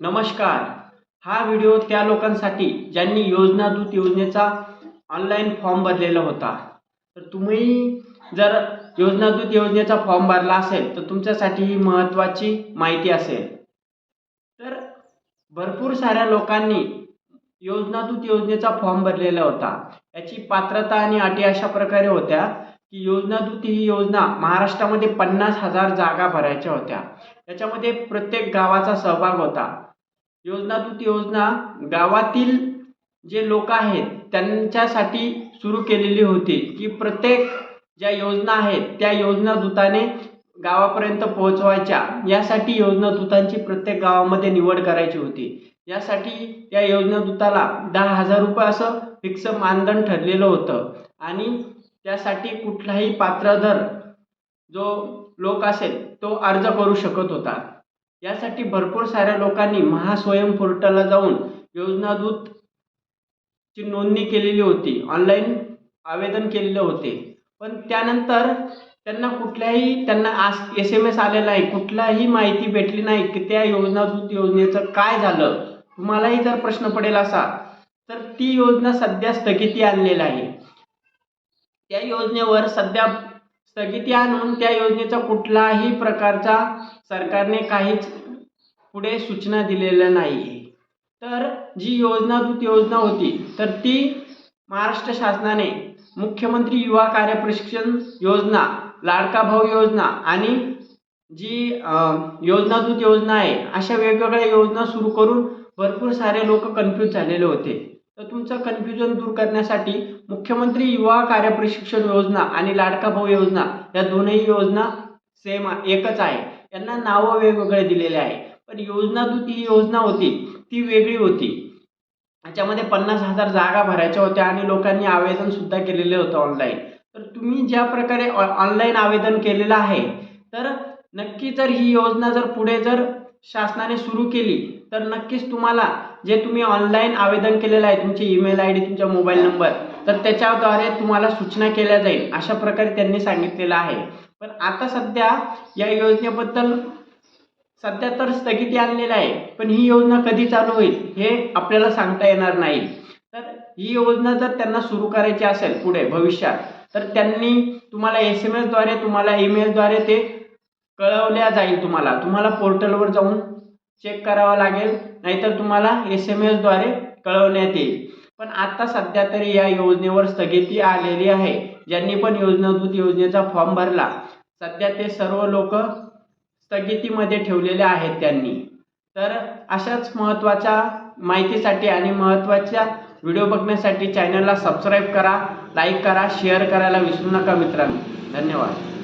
नमस्कार. हा व्हिडिओ त्या लोकांसाठी ज्यांनी योजना दूत योजनेचा ऑनलाईन फॉर्म भरलेला होता. तर तुम्ही जर योजना दूत योजनेचा फॉर्म भरला असेल तर तुमच्यासाठी ही महत्त्वाची माहिती असेल. तर भरपूर साऱ्या लोकांनी योजना दूत योजनेचा फॉर्म भरलेला होता. याची पात्रता आणि अटी अशा प्रकारे होत्या. की योजना दूत ही योजना महाराष्ट्रामध्ये पन्नास हजार जागा भरायच्या होत्या. त्याच्यामध्ये प्रत्येक गावाचा सहभाग होता. योजना दूत योजना गावातील जे लोक आहेत त्यांच्यासाठी सुरू केलेली होती की प्रत्येक ज्या योजना आहेत त्या योजना दूताने गावापर्यंत पोहोचवायच्या. यासाठी योजना दूतांची प्रत्येक गावामध्ये निवड करायची होती. यासाठी या योजना दूताला दहा हजार रुपये असं फिक्स मानधन ठरलेलं होतं. आणि त्यासाठी कुठलाही पात्रधर जो लोक असेल तो अर्ज करू शकत होता. यासाठी भरपूर साऱ्या लोकांनी महास्वयं पोर्टलला जाऊन योजनादूत ची नोंदणी केलेली होती. ऑनलाईन आवेदन केलेले होते. पण त्यानंतर त्यांना कुठल्याही त्यांना आस एस एम एस आलेला आहे कुठलाही माहिती भेटली नाही की त्या योजनादूत योजनेचं काय झालं. तुम्हालाही जर प्रश्न पडेल असा तर ती योजना सध्या स्थगिती आणलेली आहे. त्या योजनेवर सध्या स्थगिती आणून त्या योजनेचा कुठलाही प्रकारचा सरकारने काहीच पुढे सूचना दिलेल्या नाही तर जी योजना दूत योजना होती तर ती महाराष्ट्र शासनाने मुख्यमंत्री युवा कार्य प्रशिक्षण योजना लाडका भाऊ योजना आणि जी योजनादूत योजना आहे अशा वेगवेगळ्या योजना सुरू करून भरपूर सारे लोक कन्फ्यूज झालेले होते. तर तुमचं कन्फ्युजन दूर करण्यासाठी मुख्यमंत्री युवा कार्य प्रशिक्षण योजना आणि लाडका भाऊ योजना या दोनही योजना सेम एकच आहे. यांना नावं वेगवेगळे दिलेले आहे. पण योजना तू ती योजना होती ती वेगळी होती. याच्यामध्ये पन्नास हजार जागा भरायच्या होत्या आणि लोकांनी आवेदन सुद्धा होतं ऑनलाईन तर तुम्ही ज्या प्रकारे ऑनलाईन आवेदन केलेलं आहे तर नक्की जर ही योजना जर पुढे जर शासनाने सुरू केली तर नक्कीच तुम्हाला जे तुम्ही ऑनलाईन आवेदन केलेलं आहे तुमचे ईमेल आय डी तुमचा मोबाईल नंबर तर त्याच्याद्वारे तुम्हाला सूचना केल्या जाईल अशा प्रकारे त्यांनी सांगितलेलं आहे. पण आता सध्या या योजनेबद्दल सध्या तर स्थगिती आणलेलं आहे पण ही योजना कधी चालू होईल हे आपल्याला सांगता येणार नाही. तर ही योजना जर त्यांना सुरू करायची असेल पुढे भविष्यात तर त्यांनी तुम्हाला एस एम एसद्वारे तुम्हाला ईमेलद्वारे ते कळवल्या जाईल तुम्हाला. तुम्हाला पोर्टलवर जाऊन चेक करावा लागेल. नाहीतर तुम्हाला एस एम एसद्वारे कळवण्यात येईल. पण आत्ता सध्या तरी या योजनेवर स्थगिती आलेली आहे. ज्यांनी पण योजना दूत योजनेचा फॉर्म भरला सध्या ते सर्व लोक स्थगितीमध्ये ठेवलेले आहेत त्यांनी. तर अशाच महत्त्वाच्या माहितीसाठी आणि महत्त्वाच्या व्हिडिओ बघण्यासाठी चॅनलला सबस्क्राईब करा लाईक करा शेअर करायला विसरू नका मित्रांनो. धन्यवाद.